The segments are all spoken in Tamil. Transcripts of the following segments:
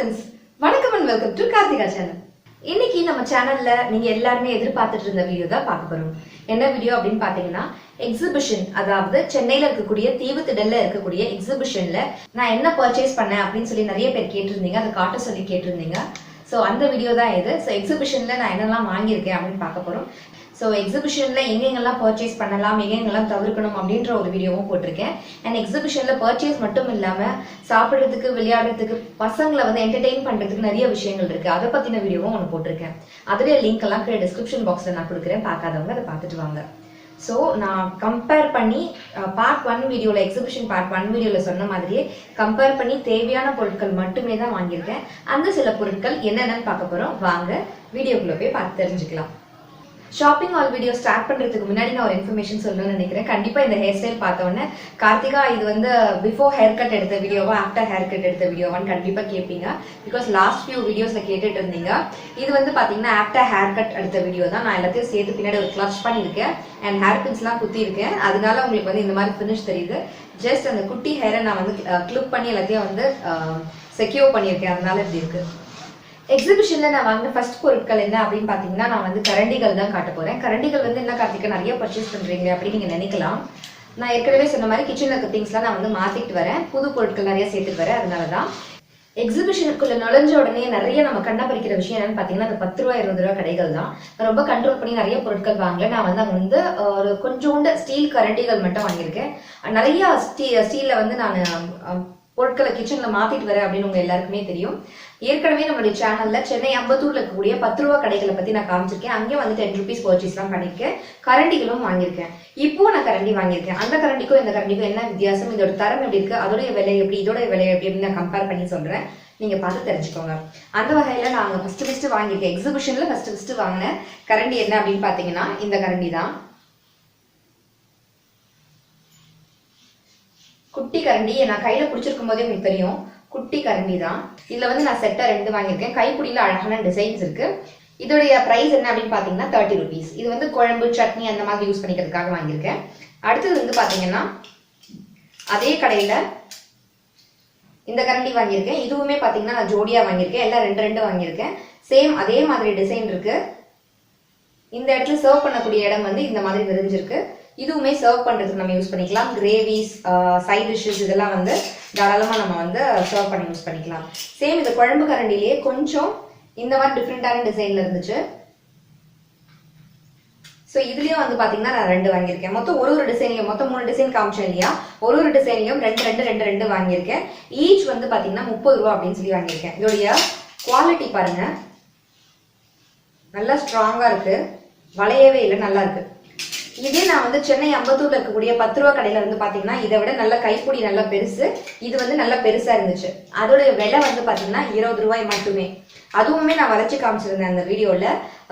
ஃப்ரெண்ட்ஸ் வணக்கம் and welcome to Karthika channel இன்னைக்கு நம்ம சேனல்ல நீங்க எல்லாருமே எதிர்பார்த்துட்டு இருந்த வீடியோ தான் பார்க்க போறோம். என்ன வீடியோ அப்படின்னு பாத்தீங்கன்னா எக்ஸிபிஷன் அதாவது சென்னையில இருக்கக்கூடிய தீவுத்திடல்ல இருக்கக்கூடிய எக்ஸிபிஷன்ல நான் என்ன பர்ச்சேஸ் பண்ணேன் அப்படின்னு சொல்லி நிறைய பேர் கேட்டிருந்தீங்க. அதை காட்ட சொல்லி கேட்டிருந்தீங்க. ஸோ அந்த வீடியோ தான் இது. ஸோ எக்ஸிபிஷன்ல நான் என்னெல்லாம் வாங்கியிருக்கேன் அப்படின்னு பார்க்க போறோம். ஸோ எக்ஸிபிஷனில் எங்கெங்கெல்லாம் பர்ச்சேஸ் பண்ணலாம் எங்கெங்கெல்லாம் தவிர்க்கணும் அப்படின்ற ஒரு வீடியோவும் போட்டிருக்கேன். அண்ட் எக்ஸிபிஷனில் பர்ச்சேஸ் மட்டும் இல்லாமல் சாப்பிட்றதுக்கு விளையாடுறதுக்கு பசங்களை வந்து என்டர்டெயின் பண்ணுறதுக்கு நிறைய விஷயங்கள் இருக்குது அதை பற்றின வீடியோவும் ஒன்று போட்டிருக்கேன். அதுலேயே லிங்க் எல்லாம் கீழே டிஸ்கிரிப்ஷன் பாக்ஸில் நான் கொடுக்குறேன். பார்க்காதவங்க அதை பார்த்துட்டு வாங்க. ஸோ நான் கம்பேர் பண்ணி பார்ட் ஒன் வீடியோவில் எக்ஸிபிஷன் பார்ட் ஒன் வீடியோவில் சொன்ன மாதிரியே கம்பேர் பண்ணி தேவையான பொருட்கள் மட்டுமே தான் வாங்கியிருக்கேன். அந்த சில பொருட்கள் என்னென்னு பார்க்க போகிறோம் வாங்க வீடியோக்குள்ளே போய் பார்த்து தெரிஞ்சுக்கலாம். ஷாப்பிங் ஆல் வீடியோ ஸ்டார்ட் பண்றதுக்கு முன்னாடி நான் ஒரு இன்ஃபர்மேஷன் சொல்லணும்னு நினைக்கிறேன். கண்டிப்பா இந்த ஹேர் ஸ்டைல் பார்த்த உடனே கார்த்திகா இது வந்து பிஃபோர் ஹேர் கட் எடுத்த வீடியோவா ஆஃப்டர் ஹேர் கட் எடுத்த வீடியோவான்னு கண்டிப்பா கேட்பீங்க பிகாஸ் லாஸ்ட் ஃபியூ வீடியோஸ்ல கேட்டுட்டு இருந்தீங்க. இது வந்து பாத்தீங்கன்னா ஆஃப்டர் ஹேர் கட் எடுத்த வீடியோ தான். நான் எல்லாத்தையும் சேர்த்து பின்னாடி ஒரு கிளச் பண்ணியிருக்கேன். அண்ட் ஹேர் பின்ஸ்லாம் குத்தி இருக்கேன் அதனால உங்களுக்கு வந்து இந்த மாதிரி ஃபினிஷ் தெரியுது. ஜஸ்ட் அந்த குட்டி ஹேரை நான் வந்து கிளிப் பண்ணி எல்லாத்தையும் வந்து செக்யூர் பண்ணியிருக்கேன். அதனால இப்படி இருக்கு. எக்ஸிபிஷன்ல நான் வாங்கின ஃபர்ஸ்ட் பொருட்கள் என்ன அப்படின்னு பாத்தீங்கன்னா நான் வந்து கரண்டிகள் தான் காட்ட போறேன். கரண்டிகள் வந்து என்ன கார்த்திகா நிறைய பர்ச்சேஸ் பண்றீங்க அப்படின்னு நீங்க நினைக்கலாம். நான் ஏற்கனவே சொன்ன மாதிரி கிச்சன்ல இருக்க திங்ஸ்லாம் நான் வந்து மாத்திட்டு வரேன். புது பொருட்கள் நிறைய சேர்த்துட்டு வரேன். அதனால தான் எக்ஸிபிஷனுக்குள்ள நுழைஞ்ச உடனே நிறைய நம்ம கண்ணா பறிக்கிற விஷயம் என்னன்னு பாத்தீங்கன்னா அந்த பத்து ரூபா இருபது ரூபா கடைகள் தான். நான் ரொம்ப கண்ட்ரோல் பண்ணி நிறைய பொருட்கள் வாங்கல. நான் வந்து அங்க வந்து ஒரு கொஞ்சோண்டு ஸ்டீல் கரண்டிகள் மட்டும் வாங்கியிருக்கேன். நிறைய ஸ்டீ ஸ்டீல்ல வந்து நான் பொருட்களை கிச்சன்ல மாத்திட்டு வரேன் அப்படின்னு உங்க எல்லாருக்குமே தெரியும். ஏற்கனவே நம்மளுடைய சேனல்ல சென்னை அம்பத்தூர்ல இருக்கக்கூடிய பத்து ரூபா கடைகளை பத்தி நான் காமிச்சிருக்கேன். அங்கே வந்து டென் ருபீஸ் பர்ச்சேஸ்லாம் பண்ணிருக்கேன் கரண்டிகளும் வாங்கியிருக்கேன். இப்போ நான் கரண்டி வாங்கியிருக்கேன். அந்த கரண்டிக்கும் இந்த கரண்டிக்கும் என்ன வித்தியாசம்? இதோட தரம் எப்படி இருக்கு? அதோடைய விலை எப்படி? இதோட விலை எப்படி? அப்படின்னு நான் கம்பேர் பண்ணி சொல்றேன். நீங்க பார்த்து தெரிஞ்சுக்கோங்க. அந்த வகையில நான் ஃபர்ஸ்ட் ஃபர்ஸ்ட் வாங்கியிருக்கேன். எக்ஸிபிஷன்ல ஃபர்ஸ்ட் ஃபர்ஸ்ட் வாங்கின கரண்டி என்ன அப்படின்னு பாத்தீங்கன்னா இந்த கரண்டி தான். குட்டி கரண்டி. நான் கையில பிடிச்சிருக்கும் போதே உங்களுக்கு தெரியும். குட்டி கரண்டி தான். இதுல வந்து நான் செட்டா ரெண்டு வாங்கியிருக்கேன். கைப்பிடியில அழகான டிசைன்ஸ் இருக்கு. இதோடைய பிரைஸ் என்ன அப்படின்னு பாத்தீங்கன்னா தேர்ட்டி ருபீஸ் இது வந்து குழம்பு சட்னி அந்த மாதிரி யூஸ் பண்ணிக்கிறதுக்காக வாங்கியிருக்கேன். அடுத்தது வந்து பாத்தீங்கன்னா அதே கடையில இந்த கரண்டி வாங்கியிருக்கேன். இதுவுமே பாத்தீங்கன்னா நான் ஜோடியா வாங்கியிருக்கேன். எல்லாம் ரெண்டு ரெண்டு வாங்கியிருக்கேன். சேம் அதே மாதிரி டிசைன் இருக்கு. இந்த இடத்துல சர்வ் பண்ணக்கூடிய இடம் வந்து இந்த மாதிரி விரிஞ்சிருக்கு. இதுவுமே சர்வ் பண்ணுறதுக்கு நம்ம யூஸ் பண்ணிக்கலாம். கிரேவிஸ் சைட் டிஷ்ஷஸ் இதெல்லாம் வந்து தாராளமாக நம்ம வந்து சர்வ் பண்ணி யூஸ் பண்ணிக்கலாம். சேம் இந்த குழம்பு கரண்டிலேயே கொஞ்சம் இந்த மாதிரி டிஃப்ரெண்டான டிசைனில் இருந்துச்சு. ஸோ இதுலேயும் வந்து பார்த்தீங்கன்னா நான் ரெண்டு வாங்கியிருக்கேன். மொத்தம் ஒரு ஒரு டிசைன்லையும் மொத்தம் மூணு டிசைன் காமிச்சேன் இல்லையா? ஒரு ஒரு டிசைன்லையும் ரெண்டு ரெண்டு ரெண்டு ரெண்டு வாங்கியிருக்கேன். ஈச் வந்து பார்த்தீங்கன்னா முப்பது ரூபா அப்படின்னு சொல்லி வாங்கியிருக்கேன். இதோடைய குவாலிட்டி பாருங்க. நல்லா ஸ்ட்ராங்காக இருக்குது வளையவே இல்லை நல்லா இருக்குது இதே நான் வந்து சென்னை அம்பத்தூர்ல இருக்கக்கூடிய பத்து ரூபா கடையில வந்து பாத்தீங்கன்னா இதை விட நல்ல கைப்பொடி நல்லா பெருசு. இது வந்து நல்லா பெருசா இருந்துச்சு. அதோட விலை வந்து பாத்தீங்கன்னா இருபது ரூபாய் மட்டுமே. அதுவுமே நான் வளைச்சு காமிச்சிருந்தேன் அந்த வீடியோல.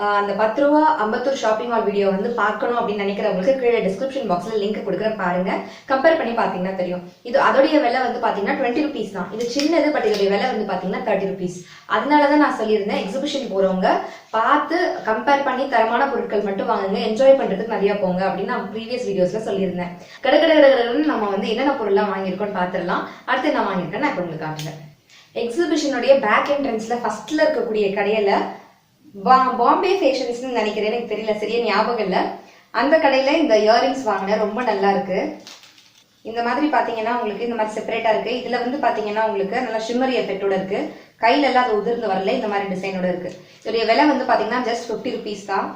அந்த பத்து ரூபா அம்பத்தூர் ஷாப்பிங் மால் வீடியோ வந்து பார்க்கணும் அப்படின்னு நினைக்கிறவங்களுக்கு கீழே டிஸ்கிரிப்ஷன் பாக்ஸ்ல லிங்க் கொடுக்குறேன் பாருங்க. கம்பேர் பண்ணி பாத்தீங்கன்னா தெரியும். இது அதோடைய விலை வந்து பாத்தீங்கன்னா டுவெண்ட்டி ருபீஸ் தான். இது சின்னது பட் இதோடைய விலை வந்து பாத்தீங்கன்னா தேர்ட்டி ருபீஸ் அதனாலதான் நான் சொல்லியிருந்தேன் எக்ஸிபிஷன் போறவங்க பார்த்து கம்பேர் பண்ணி தரமான பொருட்கள் மட்டும் வாங்குங்க என்ஜாய் பண்றதுக்கு நிறைய போங்க அப்படின்னு நான் ப்ரீவியஸ் வீடியோஸ்ல சொல்லியிருந்தேன். கட கட நம்ம வந்து என்னென்ன பொருள்லாம் வாங்கியிருக்கோம்னு பார்த்துடலாம். அடுத்து என்ன வாங்கியிருக்கேன் நான் இப்போ உங்களுக்கு காட்டுறேன் எக்ஸிபிஷனுடைய பேக் என்ட்ரன்ஸ்ல ஃபர்ஸ்ட்ல இருக்கக்கூடிய கடையில பாம்பே ஃபேஷன்ஸ்னு நினைக்கிறேன் எனக்கு தெரியல சரியா ஞாபகம் இல்லை. அந்த கடையில் இந்த இயரிங்ஸ் வாங்கினேன் ரொம்ப நல்லா இருக்கு. இந்த மாதிரி பார்த்தீங்கன்னா உங்களுக்கு இந்த மாதிரி செப்பரேட்டாக இருக்கு. இதில் வந்து பார்த்தீங்கன்னா உங்களுக்கு நல்லா ஷிம்மரி எஃபெக்டோட இருக்கு. கையில எல்லாம் அது உதிர்ந்து வரல இந்த மாதிரி டிசைனோட இருக்கு. இதோடைய விலை வந்து பார்த்தீங்கன்னா ஜஸ்ட் ஃபிஃப்டி ருபீஸ் தான்.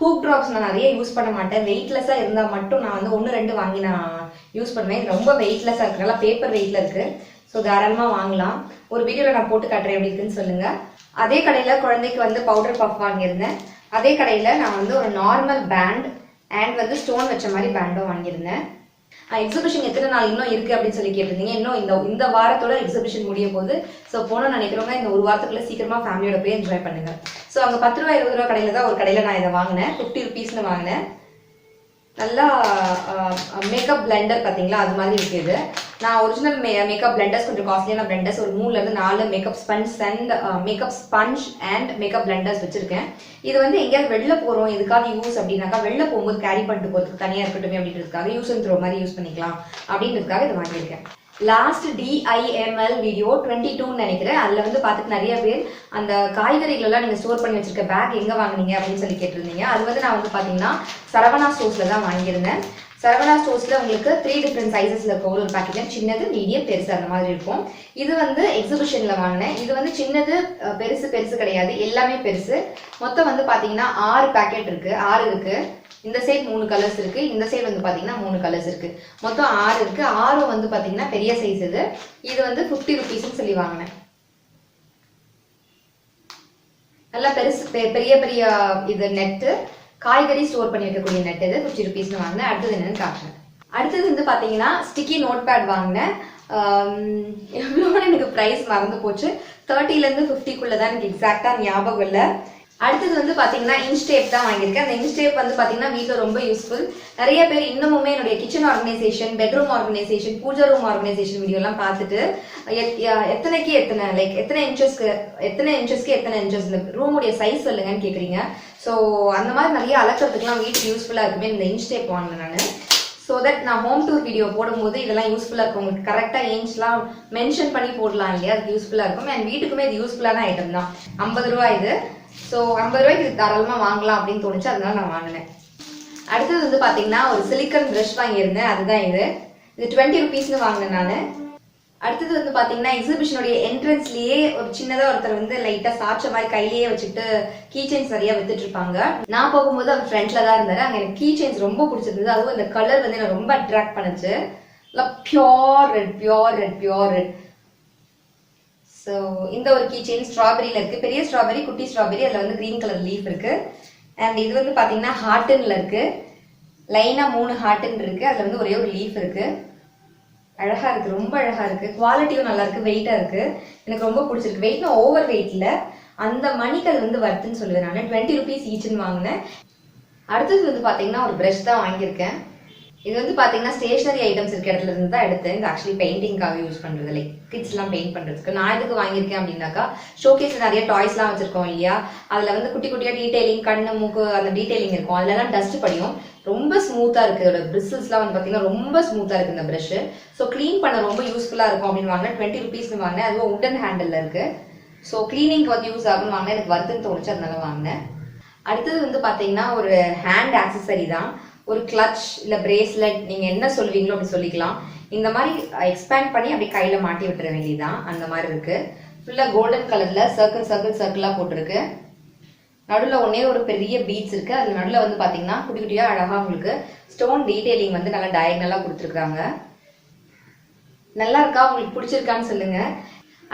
ஹூக் ட்ராப்ஸ் நான் நிறைய யூஸ் பண்ண மாட்டேன். வெயிட்லெஸ்ஸாக இருந்தால் மட்டும் நான் வந்து ஒன்று ரெண்டு வாங்கி நான் யூஸ் பண்ணுவேன். ரொம்ப வெயிட்லெஸ்ஸாக இருக்கு. நல்லா பேப்பர் வெயிட்ல இருக்கு. ஸோ தாராளமாக வாங்கலாம். ஒரு வீடியோவில் நான் போட்டு காட்டுறேன் எப்படி இருக்குன்னு சொல்லுங்கள் அதே கடையில் குழந்தைக்கு வந்து பவுடர் பஃப் வாங்கியிருந்தேன். அதே கடையில் நான் வந்து ஒரு நார்மல் பேண்ட் அண்ட் வந்து ஸ்டோன் வச்ச மாதிரி பேண்டும் வாங்கியிருந்தேன். எக்ஸிபிஷன் எத்தனை நாள் இன்னும் இருக்குது அப்படின்னு சொல்லி கேட்டிருந்தீங்க. இன்னும் இந்த இந்த வாரத்தோட எக்ஸிபிஷன் முடிய போது ஸோ போகணும்னு நினைக்கிறவங்க இந்த ஒரு வாரத்துக்குள்ளே சீக்கிரமாக ஃபேமிலியோட போய் என்ஜாய் பண்ணுங்கள் ஸோ அங்கே பத்து ரூபா இருபது ரூபா கடையில் தான் ஒரு கடையில் நான் இதை வாங்கினேன். ஃபிஃப்டி ருபீஸ்னு வாங்கினேன். நல்லா மேக்கப் பிளெண்டர் பார்த்தீங்களா? அது மாதிரி இருக்குது. நான் ஒரிஜினல் மே மேக்கப் பிளெண்டர்ஸ் கொஞ்சம் காஸ்ட்லியான பிளெண்டர்ஸ் ஒரு மூணுலேருந்து நாலு makeup sponge and makeup sponge and makeup blenders வச்சிருக்கேன். இது வந்து எங்கேயாவது வெளில போகிறோம் எதுக்காக யூஸ் அப்படின்னாக்கா வெளில போகும்போது கேரி பண்ணிட்டு போகிறதுக்கு தனியாக இருக்கட்டும் அப்படின்றதுக்காக யூஸ் அண்ட் த்ரோ மாதிரி யூஸ் பண்ணிக்கலாம் அப்படின்றதுக்காக இது வாங்கியிருக்கேன். லாஸ்ட் டிஐஎம்எல் வீடியோ டுவெண்ட்டி டூன்னு நினைக்கிறேன். அதில் வந்து பார்த்துட்டு நிறைய பேர் அந்த காய்கறிகள் எல்லாம் நீங்கள் ஸ்டோர் பண்ணி வச்சிருக்க பேக் எங்கே வாங்குனீங்க அப்படின்னு சொல்லி கேட்டிருந்தீங்க. அது வந்து நான் வந்து பார்த்தீங்கன்னா சரவணா ஸ்டோர்ஸில் தான் வாங்கியிருந்தேன். சரவணா ஸ்டோர்ஸில் உங்களுக்கு த்ரீ டிஃப்ரெண்ட் சைஸஸில் இருக்கும் ஒரு பேக்கெட் சின்னது மீடியம் பெருசு அந்த மாதிரி இருக்கும். இது வந்து எக்ஸிபிஷனில் வாங்கினேன். இது வந்து சின்னது பெருசு பெருசு கிடையாது. எல்லாமே பெருசு. மொத்தம் வந்து பார்த்தீங்கன்னா ஆறு பேக்கெட் இருக்கு. ஆறு இருக்கு. இந்த சைட் மூணு கலர்ஸ் இருக்கு. இந்த சைடு வந்து பார்த்தீங்கன்னா மூணு கலர்ஸ் இருக்கு. மொத்தம் ஆறு இருக்கு. ஆறும் வந்து பார்த்தீங்கன்னா பெரிய சைஸ் இது. இது வந்து ஃபிஃப்டி ருபீஸ்ன்னு சொல்லி வாங்கினேன். நல்லா பெருசு பெ- பெரிய பெரிய இது நெட்டு காய்கறி ஸ்டோர் பண்ணி வைக்கக்கூடிய நெட் இது ஃபிஃப்டி ருபீஸ்னு வாங்கினேன். அடுத்தது என்னன்னு காட்டுறேன். அடுத்தது வந்து பார்த்தீங்கன்னா ஸ்டிக்கி நோட் பேட் வாங்கினேன் எவ்வளோன்னு எனக்கு ப்ரைஸ் மறந்து போச்சு. தேர்ட்டிலேருந்து ஃபிஃப்டிக்குள்ளே தான் எனக்கு எக்ஸாக்டாக ஞாபகம் இல்லை. அடுத்தது வந்து பார்த்தீங்கன்னா இன்ஸ்டேப் தான் வாங்கியிருக்கேன். அந்த இன்ஸ்டேப் வந்து பார்த்தீங்கன்னா வீட்டில் ரொம்ப யூஸ்ஃபுல் நிறைய பேர் இன்னமுமே என்னுடைய kitchen organisation bedroom organisation puja room organisation வீடியோலாம் பார்த்துட்டு எத்- எத்தனைக்கு எத்தனை லைக் எத்தனை இன்ச்சஸ்க்கு எத்தனை இன்ச்சஸ்க்கு எத்தனை இன்ச்சஸ் இந்த ரூமுடைய சைஸ் சொல்லுங்கன்னு கேட்குறீங்க ஸோ அந்த மாதிரி நிறைய அளக்கிறதுக்குலாம் வீட்டுக்கு யூஸ்ஃபுல்லாக இருக்குமே இந்த இன்ஸ்டேப் வாங்கினேன் நான். ஸோ தட் நான் ஹோம் டூர் வீடியோ போடும்போது இதெல்லாம் யூஸ்ஃபுல்லாக இருக்கும். உங்களுக்கு கரெக்டாக இன்ச்லாம் மென்ஷன் பண்ணி போடலாம் இல்லையா? அது யூஸ்ஃபுல்லாக இருக்கும். அண்ட் வீட்டுக்குமே இது யூஸ்ஃபுல்லான ஐட்டம் தான். ஐம்பது ரூபா இது. ஸோ ஐம்பது ரூபாய்க்கு இது தாராளமாக வாங்கலாம் அப்படின்னு தோணுச்சு அதனால நான் வாங்கினேன். அடுத்தது வந்து பார்த்தீங்கன்னா ஒரு சிலிக்கன் ப்ரஷ் வாங்கியிருந்தேன் அதுதான் இது. இது டுவெண்ட்டி ருபீஸ்னு வாங்கினேன் நான். அடுத்தது வந்து பார்த்தீங்கன்னா எக்ஸிபிஷனுடைய என்ட்ரன்ஸ்லேயே ஒரு சின்னதாக ஒருத்தர் வந்து லைட்டாக சாப்பிட்ட மாதிரி கையிலேயே வச்சுட்டு கீ செயின்ஸ் நிறைய வித்துட்டு இருப்பாங்க. நான் போகும்போது அவர் ஃப்ரண்ட்ல தான் இருந்தார். அங்கே எனக்கு கீ செயின்ஸ் ரொம்ப பிடிச்சிருந்தது. அதுவும் இந்த கலர் வந்து எனக்கு ரொம்ப அட்ராக்ட் பண்ணுச்சு. Pure red pure red pure red so இந்த ஒரு கீ செயின் ஸ்ட்ராபெரியில் இருக்குது பெரிய ஸ்ட்ராபெரி குட்டி ஸ்ட்ராபெரி அதில் வந்து க்ரீன் கலர் லீஃப் இருக்குது அண்ட் இது வந்து பார்த்தீங்கன்னா ஹார்டன்ல இருக்குது லைனாக மூணு ஹார்டன் இருக்குது அதில் வந்து ஒரே ஒரு லீஃப் இருக்குது அழகாக இருக்குது ரொம்ப அழகாக இருக்குது குவாலிட்டியும் நல்லா வெயிட்டாக இருக்குது எனக்கு ரொம்ப பிடிச்சிருக்கு. வெயிட்னா ஓவர் வெயிட்டில் அந்த மணிக்கு அது வந்து வருதுன்னு சொல்லுவேன் நான். டுவெண்ட்டி ருபீஸ் ஈச்சுன்னு வாங்கினேன். அடுத்தது வந்து பார்த்திங்கன்னா ஒரு ப்ரஷ் தான் வாங்கியிருக்கேன். இது வந்து பாத்தீங்கன்னா ஸ்டேஷனரி ஐட்டம்ஸ் இருக்க இடத்துல இருந்து தான் எடுத்தேன். இது ஆக்சுவலி பெயிண்டிங்காக யூஸ் பண்றது. லைக் கிட்ஸ் எல்லாம் பெயிண்ட் பண்றதுக்கு. நான் எதுக்கு வாங்கியிருக்கேன் அப்படின்னாக்கா ஷோகேஸ்ல நிறைய டாய்ஸ் எல்லாம் வச்சிருக்கோம் இல்லையா? அதுல வந்து குட்டி குட்டியா டீடைலிங் கண்ணு மூக்கு அந்த டீடைலிங் இருக்கும். அதுல எல்லாம் டஸ்ட் படியும். ரொம்ப ஸ்மூத்தா இருக்கு. இதோட பிரிசில்ஸ்லாம் வந்து பாத்தீங்கன்னா ரொம்ப ஸ்மூத்தா இருக்கு இந்த பிரஷ் ஸோ க்ளீன் பண்ண ரொம்ப யூஸ்ஃபுல்லா இருக்கும் அப்படின்னு வாங்கினேன். டுவெண்ட்டி ருபீஸ்னு வாங்கினேன். அதுவும் உடன் ஹேண்டில் இருக்கு. ஸோ க்ளீனிங்க்கு வந்து யூஸ் ஆகும்னு வாங்கினேன். எனக்கு வருதுன்னு தோணுச்சு. அதனால வாங்கினேன். அடுத்தது வந்து பாத்தீங்கன்னா ஒரு ஹேண்ட் ஆக்சசரி தான். ஒரு கிளச் இல்ல பிரேஸ்லெட் நீங்க என்ன சொல்லுவீங்களோ அப்படி சொல்லிக்கலாம். இந்த மாதிரி எக்ஸ்பேண்ட் பண்ணி அப்படியே கையில மாட்டி விட்டுற வேண்டியதுதான் அந்த மாதிரி இருக்கு. ஃபுல்லா கோல்டன் கலர்ல சர்க்கிள் சர்க்கிள் சர்க்கிளா போட்டிருக்கு. நடுவில் ஒன்றே ஒரு பெரிய பீட்ஸ் இருக்கு. அது நடுவில் வந்து பார்த்தீங்கன்னா குட்டி குட்டியாக அழகாக உங்களுக்கு ஸ்டோன் டீடைலிங் வந்து நல்லா டயக்னலாக கொடுத்துருக்காங்க. நல்லா இருக்கா? உங்களுக்கு பிடிச்சிருக்கான்னு சொல்லுங்க.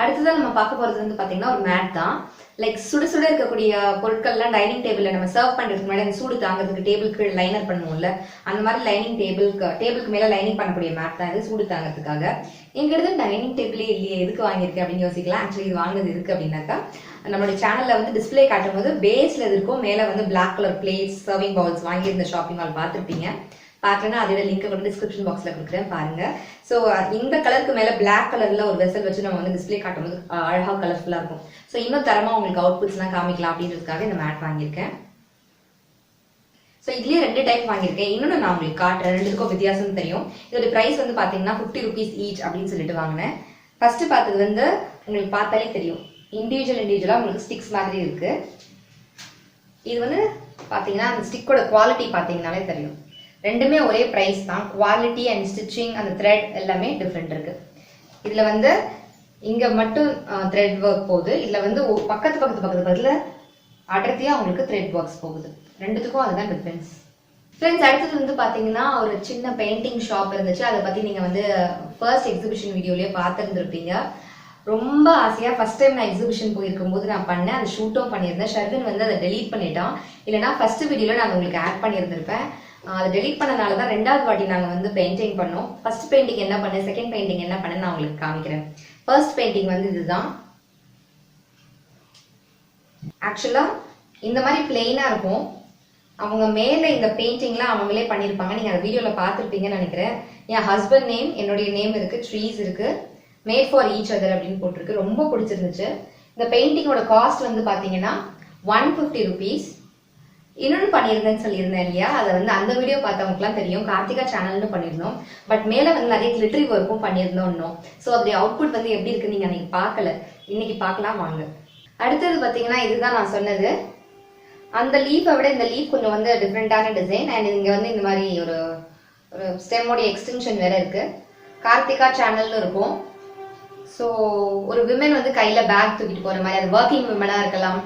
அடுத்ததான் நம்ம பார்க்க போகிறது வந்து பார்த்தீங்கன்னா ஒரு மேட் தான். லைக் சுட சுட இருக்கக்கூடிய பொருட்கள்லாம் டைனிங் டேபிளில் நம்ம சர்வ் பண்ணுறதுக்கு முன்னாடி அந்த சூடு தாங்கிறதுக்கு டேபிளுக்கு லைனர் பண்ணுவோம்ல அந்த மாதிரி லைனிங் டேபிளுக்கு டேபிளுக்கு மேலே லைனிங் பண்ணக்கூடிய மேட் தான் இது சூடு தாங்கிறதுக்காக. எங்கிறது டைனிங் டேபிளே இல்லையே எதுக்கு வாங்கியிருக்கு அப்படின்னு யோசிக்கலாம். ஆக்சுவலி இது வாங்கினது இருக்குது அப்படின்னாக்கா நம்மளோட சேனலில் வந்து டிஸ்ப்ளே காட்டும் போது பேஸில் இருக்கும். மேலே வந்து black colour plates serving bowls வாங்கியிருந்த shopping mall பார்த்துருப்பீங்க. பார்க்கலன்னா அதோட லிங்க் வந்து டிஸ்கிரிப்ஷன் பாக்ஸ்ல கொடுக்குறேன் பாருங்க. ஸோ இந்த கலருக்கு மேல பிளாக் கலர்ல ஒரு வெசல் வச்சு நம்ம வந்து டிஸ்ப்ளே காட்டும்போது அஹ், அழகா கலர்ஃபுல்லா இருக்கும். ஸோ இன்னும் தரமா உங்களுக்கு அவுட்புட்ஸ்லாம் காமிக்கலாம் அப்படின்றதுக்காக இந்த மேட் வாங்கியிருக்கேன். ஸோ இதுலேயே ரெண்டு டைப் வாங்கியிருக்கேன். இன்னொன்று நான் உங்களுக்கு காட்டுறேன். ரெண்டுக்கும் வித்தியாசம் தெரியும். இதோட ப்ரைஸ் வந்து பார்த்தீங்கன்னா ஃபிஃப்டி ருபீஸ் ஈச் அப்படின்னு சொல்லிட்டு வாங்கினேன். ஃபர்ஸ்ட் பார்த்தது வந்து உங்களுக்கு பார்த்தாலே தெரியும். இண்டிவிஜுவல் இண்டிவிஜுவலாக உங்களுக்கு ஸ்டிக்ஸ் மாதிரி இருக்கு. இது வந்து பார்த்தீங்கன்னா அந்த ஸ்டிக்கோட குவாலிட்டி பார்த்தீங்கன்னாலே தெரியும். ரெண்டுமே ஒரே ப்ரைஸ் தான். குவாலிட்டி அண்ட் ஸ்டிச்சிங் அந்த த்ரெட் எல்லாமே டிஃப்ரெண்ட் இருக்கு. இதுல வந்து இங்க மட்டும் த்ரெட் ஒர்க் போகுது. இதுல வந்து பக்கத்து பக்கத்து பக்கத்து பக்கத்துல அடர்த்தியா உங்களுக்கு த்ரெட் ஒர்க்ஸ் போகுது. ரெண்டுத்துக்கும் அதுதான் டிஃபரன்ஸ் ஃப்ரெண்ட்ஸ் அடுத்தது வந்து பாத்தீங்கன்னா ஒரு சின்ன பெயிண்டிங் ஷாப் இருந்துச்சு. அதை பத்தி நீங்க வந்து ஃபர்ஸ்ட் எக்ஸிபிஷன் வீடியோலயே பார்த்துருந்துருப்பீங்க. ரொம்ப ஆசையா ஃபர்ஸ்ட் டைம் நான் எக்ஸிபிஷன் போயிருக்கும் போது நான் பண்ணேன். அது ஷூட்டும் பண்ணியிருந்தேன். ஷர்வின் வந்து அதை டெலீட் பண்ணிட்டான். இல்லைன்னா ஃபர்ஸ்ட் வீடியோல நான் உங்களுக்கு ஆட் பண்ணியிருந்திருப்பேன். அதை டெலீட் பண்ணனால தான் ரெண்டாவது வாட்டி நாங்கள் வந்து பெயிண்டிங் பண்ணோம். ஃபர்ஸ்ட் பெயிண்டிங் என்ன பண்ணேன்? செகண்ட் பெயிண்டிங் என்ன பண்ணேன் நான் உங்களுக்கு காமிக்கிறேன். ஃபர்ஸ்ட் பெயிண்டிங் வந்து இதுதான். ஆக்சுவலாக இந்த மாதிரி பிளெயினாக இருக்கும். அவங்க மேலே இந்த பெயிண்டிங்லாம் அவங்களே பண்ணியிருப்பாங்க நீங்கள் அந்த வீடியோவில் பார்த்துருப்பீங்கன்னு நினைக்கிறேன். என் ஹஸ்பண்ட் நேம் என்னுடைய நேம் இருக்குது ட்ரீஸ் இருக்குது மேட் ஃபார் ஈச் அதர் அப்படின்னு போட்டிருக்கு. ரொம்ப பிடிச்சிருந்துச்சு. இந்த பெயிண்டிங்கோட காஸ்ட் வந்து பார்த்தீங்கன்னா ஒன் ஃபிஃப்டி ருபீஸ் இன்னொன்று பண்ணியிருந்தேன்னு சொல்லியிருந்தேன் இல்லையா? அதை வந்து அந்த வீடியோ பார்த்தவங்களுக்குலாம் தெரியும். கார்த்திகா சேனல்னு பண்ணியிருந்தோம். பட் மேலே வந்து நிறைய கிளிட்டரி ஒர்க்கும் பண்ணியிருந்தோம் இன்னும். ஸோ அப்படி அவுட்புட் வந்து எப்படி இருக்குன்னு நீங்கள் அன்னைக்கு பார்க்கல. இன்னைக்கு பார்க்கலாம் வாங்க. அடுத்தது பார்த்தீங்கன்னா இதுதான் நான் சொன்னது. அந்த லீஃபை விட இந்த லீஃப் கொஞ்சம் வந்து டிஃப்ரெண்ட்டான டிசைன் அண்ட் இங்கே வந்து இந்த மாதிரி ஒரு ஒரு ஸ்டெம்மோடைய எக்ஸ்டென்ஷன் வேற இருக்கு. கார்த்திகா சேனல்னு இருக்கும். ஸோ ஒரு விமன் வந்து கையில் பேக் தூக்கிட்டு போகிற மாதிரி அது ஒர்க்கிங் விமனாக இருக்கலாம்.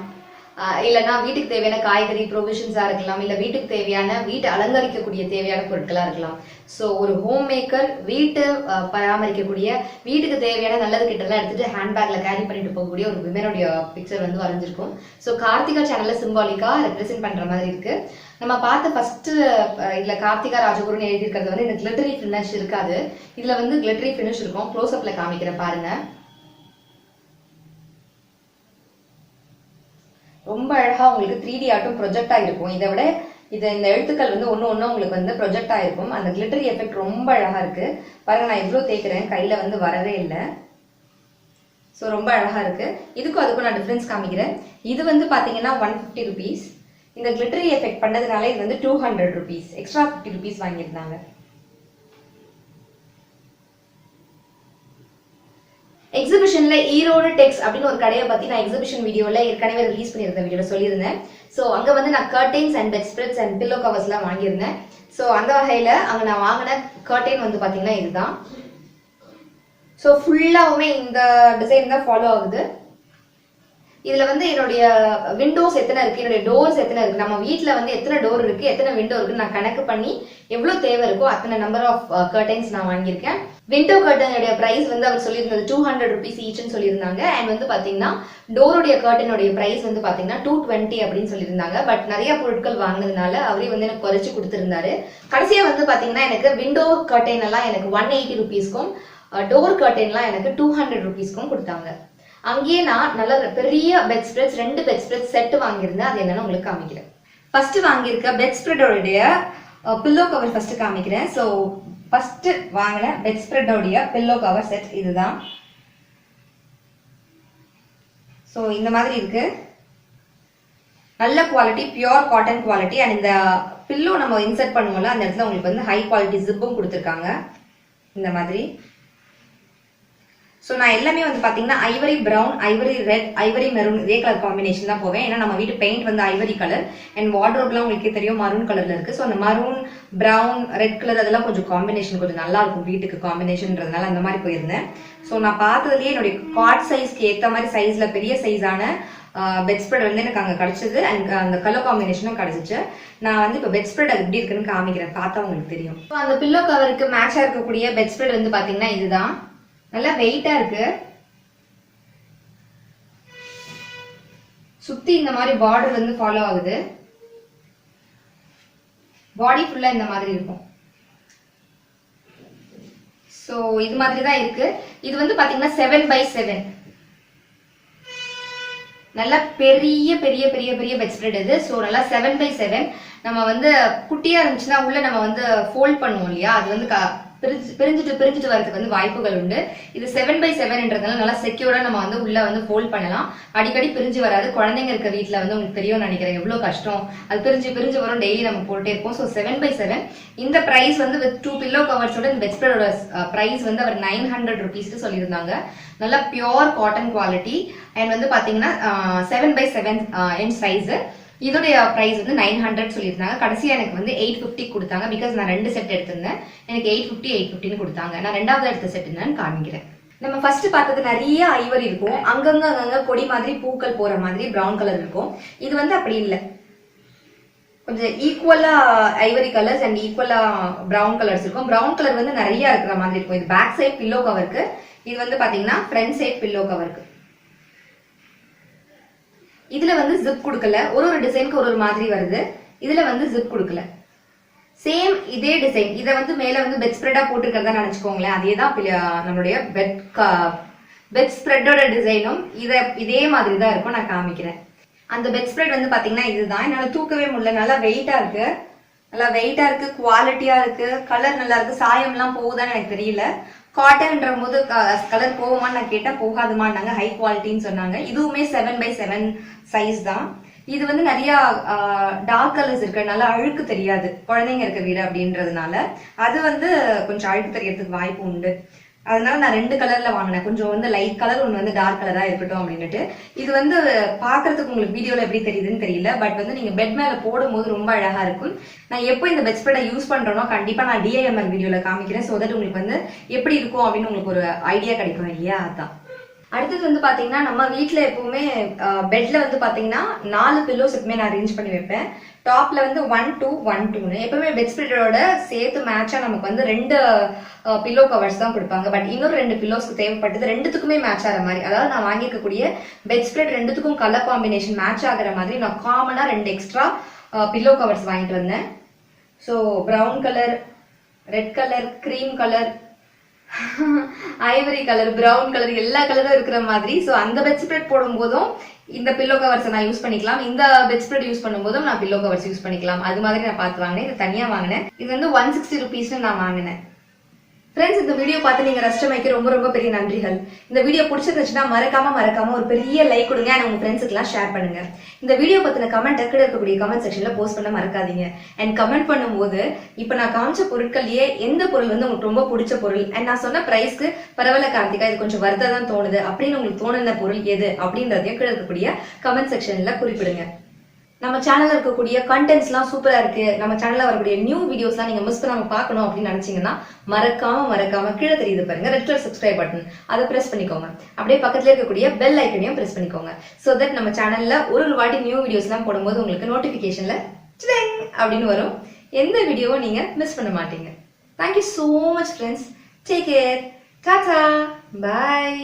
இல்லைன்னா வீட்டுக்கு தேவையான காய்கறி ப்ரொவிஷன்ஸாக இருக்கலாம் இல்லை வீட்டுக்கு தேவையான வீட்டை அலங்கரிக்கக்கூடிய தேவையான பொருட்களாக இருக்கலாம். ஸோ ஒரு ஹோம் மேக்கர் வீட்டை பராமரிக்கக்கூடிய வீட்டுக்கு தேவையான நல்லது கிட்டலாம் எடுத்துட்டு ஹேண்ட்பேக்கில் கேரி பண்ணிட்டு போகக்கூடிய ஒரு விமனுடைய பிக்சர் வந்து வரைஞ்சிருக்கும். ஸோ கார்த்திகா சேனலில் சிம்பாலிக்காக ரெப்ரசென்ட் பண்ணுற மாதிரி இருக்கு. நம்ம பார்த்த ஃபர்ஸ்ட் இதில் கார்த்திகா ராஜகுருன்னு எழுதியிருக்கிறது வந்து இந்த கிளிட்டரி ஃபினிஷ் இருக்காது. இதில் வந்து கிளிட்டரி ஃபினிஷ் இருக்கும். க்ளோஸ்அப்பில் காமிக்கிற காமிக்கிறேன் பாருங்க. ரொம்ப அழகா உங்களுக்கு த்ரீ டி ஆட்டும் ப்ரொஜெக்ட் இருக்கும் இதை விட இது இந்த எழுத்துக்கள் வந்து ஒன்று ஒன்று உங்களுக்கு வந்து ப்ரொஜெக்ட் ஆயிருக்கும். அந்த கிளிட்டரி எஃபெக்ட் ரொம்ப அழகா இருக்கு. பாருங்க நான் எவ்வளோ தேய்க்கிறேன். கையில வந்து வரவே இல்லை. ஸோ ரொம்ப அழகா இருக்கு. இதுக்கும் அதுக்கும் நான் டிஃப்ரென்ஸ் காமிக்கிறேன். இது வந்து பார்த்தீங்கன்னா ஒன் ஃபிஃப்டி ருபீஸ் இந்த கிளிட்டரி எஃபெக்ட் பண்ணதுனால இது வந்து two hundred rupees extra fifty rupees வாங்கியிருந்தாங்க. எக்ஸிபிஷன்ல ஈரோடு டெக்ஸ் அப்படின்னு ஒரு கடையை பத்தி நான் எக்ஸிபிஷன் வீடியோல ஏற்கனவே ரிலீஸ் பண்ணியிருந்த வீடியோ சொல்லியிருந்தேன். ஸோ அங்க வந்து நான் curtains and bed spreads and pillow கவர்ஸ்லாம் வாங்கியிருந்தேன். ஸோ அந்த வகையில அங்க நான் வாங்கின கர்டைன் வந்து பாத்தீங்கன்னா இதுதான். ஸோ ஃபுல்லாவுமே இந்த டிசைன் தான் ஃபாலோ ஆகுது. இதுல வந்து என்னுடைய விண்டோஸ் எத்தனை இருக்கு? என்னுடைய டோர்ஸ் எத்தனை இருக்கு? நம்ம வீட்டில் வந்து எத்தனை டோர் இருக்கு? எத்தனை விண்டோ இருக்கு நான் கணக்கு பண்ணி எவ்வளவு தேவை இருக்கோ அத்தனை நம்பர் ஆஃப் கர்டைன்ஸ் நான் வாங்கியிருக்கேன். விண்டோ கர்டனுடைய பிரைஸ் வந்து அவர் சொல்லியிருந்தது டூ ஹண்ட்ரட் ருபீஸ் ஈச்சுன்னு சொல்லியிருந்தாங்க. அண்ட் வந்து பாத்தீங்கன்னா டோருடைய கர்டனுடைய பிரைஸ் வந்து பாத்தீங்கன்னா டூ டுவெண்ட்டி அப்படின்னு சொல்லியிருந்தாங்க. பட் நிறைய பொருட்கள் வாங்கினதுனால அவரே வந்து எனக்கு குறைச்சு கொடுத்திருந்தாரு. கடைசியா வந்து பாத்தீங்கன்னா எனக்கு விண்டோ கர்டைன் எல்லாம் எனக்கு ஒன் எயிட்டி ருபீஸ்க்கும் டோர் கர்டைன்லாம் எனக்கு டூ ஹண்ட்ரட் ருபீஸ்க்கும் கொடுத்தாங்க. அங்கேயே நான் நல்ல பெரிய பெட் ஸ்ப்ரெட்ஸ் ரெண்டு பெட் ஸ்ப்ரெட் செட் வாங்கியிருந்தேன். அது என்னன்னு உங்களுக்கு காமிக்கிறேன். ஃபர்ஸ்ட் வாங்கியிருக்க பெட் ஸ்ப்ரெடோடைய பில்லோ கவர் ஃபர்ஸ்ட் காமிக்கிறேன். ஸோ ஃபர்ஸ்ட் வாங்கின பெட் ஸ்ப்ரெட்டோடைய பில்லோ கவர் செட் இதுதான். ஸோ இந்த மாதிரி இருக்கு. நல்ல quality pure cotton quality and இந்த பில்லோ நம்ம இன்சர்ட் பண்ணுவோம்ல அந்த இடத்துல உங்களுக்கு வந்து ஹை குவாலிட்டி ஜிப்பும் கொடுத்துருக்காங்க. இந்த மாதிரி. ஸோ நான் எல்லாமே வந்து பார்த்தீங்கன்னா ivory brown ivory red ivory maroon இதே கலர் காம்பினேஷன் தான் போவேன். ஏன்னா நம்ம வீட்டு பெயிண்ட் வந்து ஐவரி கலர் அண்ட் வார்ட்ரோப்லாம் உங்களுக்கு தெரியும் மரூன் கலர்ல இருக்கு. ஸோ அந்த மரூன் பிரவுன் ரெட் கலர் அதெல்லாம் கொஞ்சம் காம்பினேஷன் கொஞ்சம் நல்லா இருக்கும். வீட்டுக்கு காம்பினேஷன்றதுனால அந்த மாதிரி போயிருந்தேன். ஸோ நான் பார்த்ததுலேயே என்னுடைய கார்ட் சைஸ்க்கு ஏற்ற மாதிரி சைஸ்ல பெரிய சைஸான பெட் ஸ்ப்ரெட் வந்து எனக்கு அங்கே கிடச்சிது. அண்ட் அந்த கலர் காம்பினேஷனும் கிடச்சிச்சு. நான் வந்து இப்போ பெட் ஸ்ப்ரெட் அது எப்படி இருக்குன்னு காமிக்கிறேன். பார்த்தா உங்களுக்கு தெரியும். ஸோ அந்த பில்லோ கவருக்கு மேட்சாக இருக்கக்கூடிய பெட் ஸ்ப்ரெட் வந்து பார்த்தீங்கன்னா இதுதான். நல்லா வெயிட்டா இருக்கு. சுத்தி இந்த மாதிரி பார்டர் வந்து ஃபாலோ ஆகுது. பாடி ஃபுல்லா இந்த மாதிரி இருக்கும். சோ இது மாதிரி தான் இருக்கு. இது வந்து பாத்தீங்கன்னா செவன் பை செவன் நல்லா பெரிய பெரிய பெரிய பெரிய பெட் ஸ்ப்ரெட் இது. ஸோ நல்லா செவன் பை செவன் நம்ம வந்து குட்டியா இருந்துச்சுன்னா உள்ள நம்ம வந்து ஃபோல்ட் பண்ணுவோம் இல்லையா? அது வந்து க- பிரிஞ்சு பிரிஞ்சுட்டு பிரிஞ்சுட்டு வரதுக்கு வந்து வாய்ப்புகள் உண்டு. இது செவன் பை செவன்ன்றதுனால நல்லா செக்யூர்டா நம்ம வந்து உள்ள வந்து ஃபோல்ட் பண்ணலாம். அடிக்கடி பிரிஞ்சு வராது. குழந்தைங்க இருக்க வீட்டில் வந்து உங்களுக்கு தெரியும் நினைக்கிறேன். எவ்வளவு கஷ்டம். அது பிரிஞ்சு பிரிஞ்சு வரும். டெய்லி நம்ம போட்டே இருப்போம். ஸோ செவன் பை செவன் இந்த பிரைஸ் வந்து வித் டூ பில்லோ கவர்ஸோட இந்த பெட் ப்ரைஸ் பிரைஸ் வந்து அவர் நைன் ஹண்ட்ரட் ருபீஸ்க்கு சொல்லியிருந்தாங்க. நல்லா பியோர் காட்டன் குவாலிட்டி அண்ட் வந்து பாத்தீங்கன்னா செவன் பை செவன் என் சைஸ் இதோடைய ப்ரைஸ் வந்து நைன் ஹண்ட்ரட் சொல்லியிருந்தாங்க. கடைசியாக எனக்கு வந்து எயிட் ஃபிஃப்டி கொடுத்தாங்க. பிகாஸ் நான் ரெண்டு செட் எடுத்திருந்தேன். எனக்கு எயிட் ஃபிஃப்டி எயிட் ஃபிஃப்டின்னு கொடுத்தாங்க. நான் ரெண்டாவது எடுத்த செட் என்னன்னு காமிக்கிறேன் நம்ம ஃபர்ஸ்ட் பார்த்தது நிறைய ஐவரி இருக்கும். அங்கங்க அங்கங்க கொடி மாதிரி பூக்கள் போற மாதிரி ப்ரௌன் கலர் இருக்கும். இது வந்து அப்படி இல்லை. கொஞ்சம் ஈக்குவலா ஐவரி கலர்ஸ் அண்ட் ஈக்குவலா ப்ரௌன் கலர்ஸ் இருக்கும். ப்ரௌன் கலர் வந்து நிறைய இருக்கிற மாதிரி இருக்கும். இது பேக் சைட் பில்லோ கவருக்கு இது வந்து பாத்தீங்கன்னா ஃப்ரண்ட் சைட் பில்லோ கவருக்கு இதுல வந்து ஜிப் கொடுக்கல. ஒரு ஒரு டிசைனுக்கு ஒரு ஒரு மாதிரி வருது. இதுல வந்து ஜிப் கொடுக்கல. சேம் இதே டிசைன் இதை வந்து மேல வந்து பெட் ஸ்ப்ரெடா போட்டுருக்கிறதா நினைச்சுக்கோங்களேன். அதே தான் நம்மளுடைய பெட் பெட் ஸ்ப்ரெட்டோட டிசைனும் இதை இதே மாதிரி தான் இருக்கும். நான் காமிக்கிறேன். அந்த பெட் ஸ்ப்ரெட் வந்து பாத்தீங்கன்னா இதுதான். என்னால தூக்கவே முடியல. நல்லா வெயிட்டா இருக்கு. நல்லா வெயிட்டா இருக்கு. குவாலிட்டியா இருக்கு. கலர் நல்லா இருக்கு. சாயம்லாம் போகுதான்னு எனக்கு தெரியல. காட்டன்ன்ற போது கலர் போகுமான்னு நான் கேட்டா போகாதுமான்னாங்க. ஹை குவாலிட்டின்னு சொன்னாங்க. இதுவுமே செவன் பை செவன் சைஸ் தான். இது வந்து நிறைய டார்க் கலர்ஸ் இருக்கிறதுனால அழுக்கு தெரியாது. குழந்தைங்க இருக்க வீடு அப்படின்றதுனால. அது வந்து கொஞ்சம் அழுக்கு தெரியறதுக்கு வாய்ப்பு உண்டு. அதனால நான் ரெண்டு கலர்ல வாங்கினேன். கொஞ்சம் வந்து லைட் கலர் ஒன்று வந்து டார்க் கலரா இருக்கட்டும் அப்படின்னுட்டு. இது வந்து பார்க்கறதுக்கு உங்களுக்கு வீடியோல எப்படி தெரியுதுன்னு தெரியல பட் வந்து நீங்க பெட் மேல போடும்போது ரொம்ப அழகா இருக்கும். நான் எப்போ இந்த பெட் ஸ்ப்ரெட்டை யூஸ் பண்றேனோ கண்டிப்பா நான் டிஐஎம்எல் வீடியோல காமிக்கிறேன். ஸோ தட் உங்களுக்கு வந்து எப்படி இருக்கும் அப்படின்னு உங்களுக்கு ஒரு ஐடியா கிடைக்கும் இல்லையா? அதான். அடுத்தது வந்து பாத்தீங்கன்னா நம்ம வீட்டில் எப்பவுமே பெட்ல வந்து பாத்தீங்கன்னா நாலு பில்லோஸ் எப்பவுமே நான் அரேஞ்ச் பண்ணி வைப்பேன். டாப்ல வந்து ஒன் டூ ஒன் டூன்னு எப்பவுமே பெட் ஸ்ப்ரெட்டோட சேர்த்து மேட்சா நமக்கு வந்து ரெண்டு பில்லோ கவர்ஸ் தான் கொடுப்பாங்க. பட் இன்னொரு ரெண்டு பில்லோஸ்க்கு தேவைப்பட்டது ரெண்டுத்துக்குமே மேட்ச் ஆகிற மாதிரி. அதாவது நான் வாங்கியிருக்கக்கூடிய பெட் ஸ்ப்ரெட் ரெண்டுத்துக்கும் கலர் காம்பினேஷன் மேட்ச் ஆகிற மாதிரி நான் காமனா ரெண்டு எக்ஸ்ட்ரா பில்லோ கவர்ஸ் வாங்கிட்டு வந்தேன். So brown colour red colour cream colour ivory colour brown colour எல்லா கலரும் இருக்கிற மாதிரி. ஸோ அந்த பெட் ஸ்ப்ரெட் போடும்போதும் இந்த பில்லோ கவர்ஸை நான் யூஸ் பண்ணிக்கலாம். இந்த பெட் ஸ்ப்ரெட் யூஸ் பண்ணும்போதும் நான் பில்லோ கவர்ஸ் யூஸ் பண்ணிக்கலாம். அது மாதிரி நான் பார்த்து வாங்கினேன். இது தனியா வாங்கினேன். இது வந்து ஒன் சிக்ஸ்டி ருபீஸ்னு நான் வாங்கினேன். ஃப்ரெண்ட்ஸ் இந்த வீடியோ பார்த்து நீங்க ரசிச்சமைக்கு ரொம்ப ரொம்ப பெரிய நன்றிகள். இந்த வீடியோ பிடிச்சிருந்துச்சுன்னா மறக்காம மறக்காம ஒரு பெரிய லைக் கொடுங்க அண்ட் உங்க ஃப்ரெண்ட்ஸுக்குலாம் ஷேர் பண்ணுங்க. இந்த வீடியோ பத்தின கமெண்ட் கீழே இருக்கக்கூடிய கமெண்ட் செக்ஷன்ல போஸ்ட் பண்ண மறக்காதீங்க. அண்ட் கமெண்ட் பண்ணும்போது இப்போ நான் காமிச்ச பொருட்கள்லயே எந்த பொருள் வந்து உங்களுக்கு ரொம்ப பிடிச்ச பொருள்? அண்ட் நான் சொன்ன பிரைஸ்க்கு பரவாயில்ல கார்த்திகா இது கொஞ்சம் வருதா தான் தோணுது. அப்படின்னு உங்களுக்கு தோணுன பொருள் எது? அப்படின்றதையும் கீழே இருக்கக்கூடிய கமெண்ட் செக்ஷன்ல குறிப்பிடுங்க. நம்ம சேனல்ல இருக்கக்கூடிய கண்டென்ட்ஸ்லாம் சூப்பரா இருக்கு. நம்ம சேனல்ல வரக்கூடிய நியூ வீடியோஸ்லாம் நீங்க மிஸ் பண்ணாம பார்க்கணும் அப்படின்னு நினைச்சீங்கன்னா மறக்காம மறக்காம கீழே தெரியுது பாருங்க ரெட் கலர் சப்ஸ்கிரைப் பட்டன் அதை பிரஸ் பண்ணிக்கோங்க. அப்படியே பக்கத்துல இருக்கக்கூடிய பெல் ஐக்கனையும் பிரஸ் பண்ணிக்கோங்க. சோ தட் நம்ம சேனல்ல ஒரு ஒரு வாட்டி நியூ வீடியோஸ்லாம் போடும்போது உங்களுக்கு நோட்டிபிகேஷன்ல அப்படின்னு வரும். எந்த வீடியோவும் நீங்க மிஸ் பண்ண மாட்டீங்க. Thank you so much friends take care tata bye